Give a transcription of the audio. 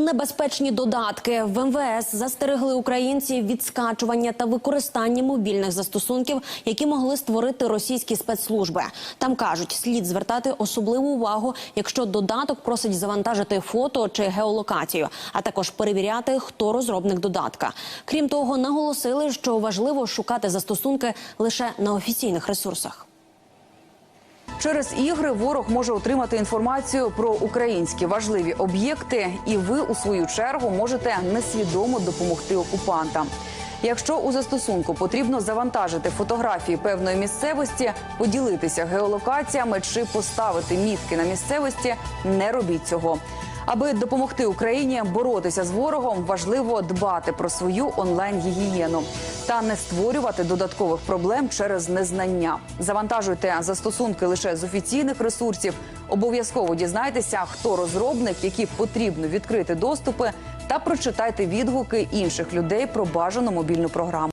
Небезпечні додатки в МВС застерегли українців від скачування та використання мобільних застосунків, які могли створити російські спецслужби. Там кажуть, слід звертати особливу увагу, якщо додаток просить завантажити фото чи геолокацію, а також перевіряти, хто розробник додатка. Крім того, наголосили, що важливо шукати застосунки лише на офіційних ресурсах. Через ігри ворог може отримати інформацію про українські важливі об'єкти, і ви у свою чергу можете несвідомо допомогти окупантам. Якщо у застосунку потрібно завантажити фотографії певної місцевості, поділитися геолокаціями чи поставити мітки на місцевості, не робіть цього. Аби допомогти Україні боротися з ворогом, важливо дбати про свою онлайн-гігієну та не створювати додаткових проблем через незнання. Завантажуйте застосунки лише з офіційних ресурсів. Обов'язково дізнайтеся, хто розробник, які потрібно відкрити доступи, та прочитайте відгуки інших людей про бажану мобільну програму.